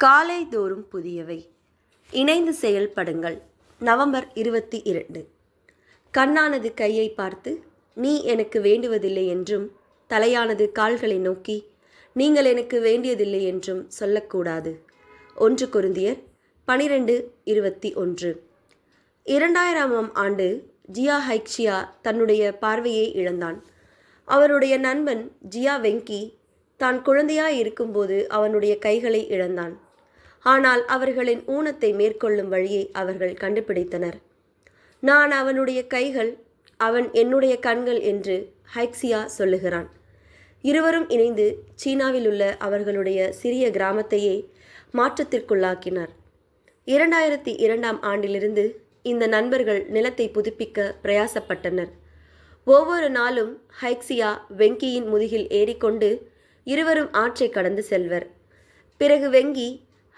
காலை தோறும் புதியவை. இணைந்து செயல்படுங்கள். நவம்பர் இருபத்தி இரண்டு. கண்ணானது கையை பார்த்து நீ எனக்கு வேண்டுவதில்லை என்றும் தலையானது கால்களை நோக்கி நீங்கள் எனக்கு வேண்டியதில்லை என்றும் சொல்லக்கூடாது. ஒன்று குருந்தியர் பனிரெண்டு இருபத்தி ஒன்று. இரண்டாயிரமாம் ஆண்டு ஜியா ஹைக்ஷியா தன்னுடைய பார்வையை இழந்தான். அவருடைய நண்பன் ஜியா வெங்கி தான் குழந்தையாய் இருக்கும்போது அவனுடைய கைகளை இழந்தான். ஆனால் அவர்களின் ஊனத்தை மேற்கொள்ளும் வழியை அவர்கள் கண்டுபிடித்தனர். நான் அவனுடைய கைகள் அவன் என்னுடைய கண்கள் என்று ஹைக்ஸியா சொல்லுகிறான். இருவரும் இணைந்து சீனாவில் உள்ள அவர்களுடைய சிறிய கிராமத்தையே மாற்றத்திற்குள்ளாக்கினார். இரண்டாயிரத்தி இரண்டாம் ஆண்டிலிருந்து இந்த நண்பர்கள் நிலத்தை புதுப்பிக்க பிரயாசப்பட்டனர். ஒவ்வொரு நாளும் ஹைக்ஸியா வெங்கியின் முதுகில் ஏறிக்கொண்டு இருவரும் ஆற்றை கடந்து செல்வர். பிறகு வெங்கி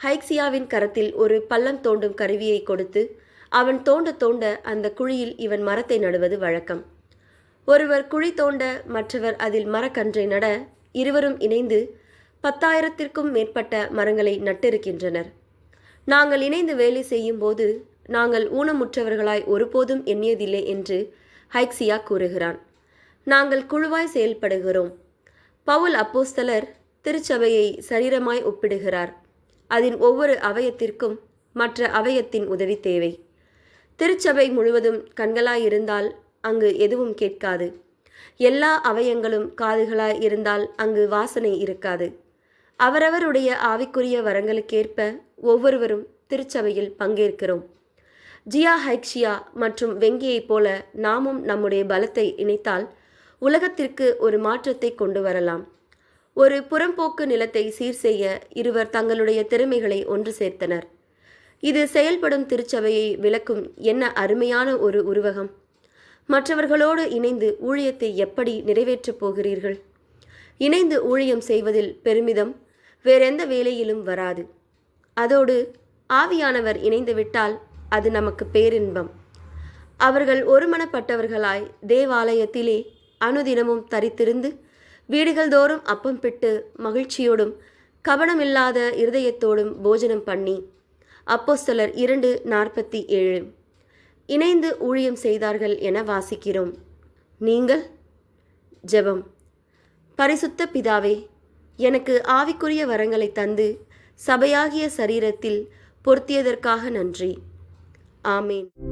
ஹைக்சியாவின் கரத்தில் ஒரு பள்ளம் தோண்டும் கருவியை கொடுத்து அவன் தோண்ட தோண்ட அந்த குழியில் இவன் மரத்தை நடுவது வழக்கம். ஒருவர் குழி தோண்ட மற்றவர் அதில் மரக்கன்றை நட இருவரும் இணைந்து பத்தாயிரத்திற்கும் மேற்பட்ட மரங்களை நட்டிருக்கின்றனர். நாங்கள் இணைந்து வேலை செய்யும் போது நாங்கள் ஊனமுற்றவர்களாய் ஒருபோதும் எண்ணியதில்லை என்று ஹைக்சியா கூறுகிறான். நாங்கள் குழுவாய் செயல்படுகிறோம். பவுல் அப்போஸ்தலர் திருச்சபையை சரீரமாய் ஒப்பிடுகிறார். அதன் ஒவ்வொரு அவயத்திற்கும் மற்ற அவயத்தின் உதவி தேவை. திருச்சபை முழுவதும் கண்களாயிருந்தால் அங்கு எதுவும் கேட்காது. எல்லா அவயங்களும் காதுகளாய் இருந்தால் அங்கு வாசனை இருக்காது. அவரவருடைய ஆவிக்குரிய வரங்களுக்கேற்ப ஒவ்வொருவரும் திருச்சபையில் பங்கேற்கிறோம். ஜியா ஹைக்ஷியா மற்றும் வெங்கியைப் போல நாமும் நம்முடைய பலத்தை இணைத்தால் உலகத்திற்கு ஒரு மாற்றத்தை கொண்டு வரலாம். ஒரு புறம்போக்கு நிலத்தை சீர் செய்ய இருவர் தங்களுடைய திறமைகளை ஒன்று சேர்த்தனர். இது செயல்படும் திருச்சபையை விளக்கும் என்ன அருமையான ஒரு உருவகம். மற்றவர்களோடு இணைந்து ஊழியத்தை எப்படி நிறைவேற்றப் போகிறீர்கள்? இணைந்து ஊழியம் செய்வதில் பெருமிதம் வேறெந்த வேலையிலும் வராது. அதோடு ஆவியானவர் இணைந்துவிட்டால் அது நமக்கு பேரின்பம். அவர்கள் ஒருமனப்பட்டவர்களாய் தேவாலயத்திலே அனுதினமும் தரித்திருந்து வீடுகள் தோறும் அப்பம் பிட்டு மகிழ்ச்சியோடும் கவனமில்லாத இருதயத்தோடும் போஜனம் பண்ணி. அப்போஸ்தலர் இரண்டு நாற்பத்தி ஏழு இணைந்து ஊழியம் செய்தார்கள் என வாசிக்கிறோம். நீங்கள்? ஜெபம். பரிசுத்த பிதாவே எனக்கு ஆவிக்குரிய வரங்களை தந்து சபையாகிய சரீரத்தில் பொருத்தியதற்காக நன்றி. ஆமேன்.